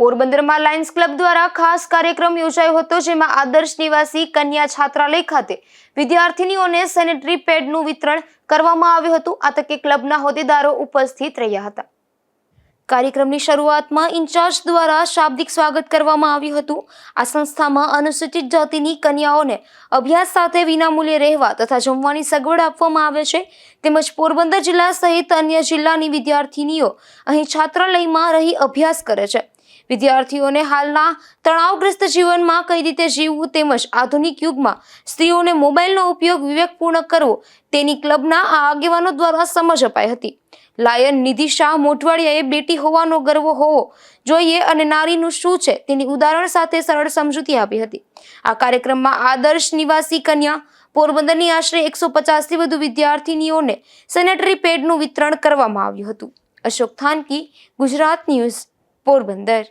પોરબંદરમાં Lions club દ્વારા ખાસ કાર્યક્રમ યોજાયો હતો, જેમાં આદર્શ નિવાસી કન્યા છાત્રાલય ખાતે વિદ્યાર્થીનીઓને સેનેટરી પેડનું વિતરણ કરવામાં આવ્યું હતું. આ તકે ક્લબના હોદ્દેદારો ઉપસ્થિત રહ્યા હતા. કાર્યક્રમની શરૂઆતમાં ઇન્ચાર્જ દ્વારા શાબ્દિક સ્વાગત કરવામાં આવ્યું હતું. આ સંસ્થામાં અનુસૂચિત જાતિની કન્યાઓને અભ્યાસ સાથે વિનામૂલ્યે રહેવા તથા જમવાની સગવડ આપવામાં આવે છે. તેમજ પોરબંદર જિલ્લા સહિત અન્ય જિલ્લાની વિદ્યાર્થીનીઓ અહીં છાત્રાલયમાં રહી અભ્યાસ કરે છે. વિદ્યાર્થીઓને હાલના તણાવગ્રસ્ત જીવનમાં કઈ રીતે જીવવું તેમજ આધુનિક યુગમાં સ્ત્રીઓને મોબાઈલનો ઉપયોગ વિવેકપૂર્ણ કરવો તેની ક્લબના આ આગેવાનો દ્વારા સમજ અપાઈ હતી. લાયન નિધિ શાહ મોઢવાડિયાએ બેટી હોવાનો ગર્વ હોવો જોઈએ અને નારીનું શું છે તેની ઉદાહરણ સાથે સરળ સમજૂતી આપી હતી. આ કાર્યક્રમમાં આદર્શ નિવાસી કન્યા, પોરબંદરની આશરે એકસો પચાસથી વધુ વિદ્યાર્થીનીઓને સેનેટરી પેડનું વિતરણ કરવામાં આવ્યું હતું. અશોક થાનકી, ગુજરાત ન્યૂઝ, પોરબંદર.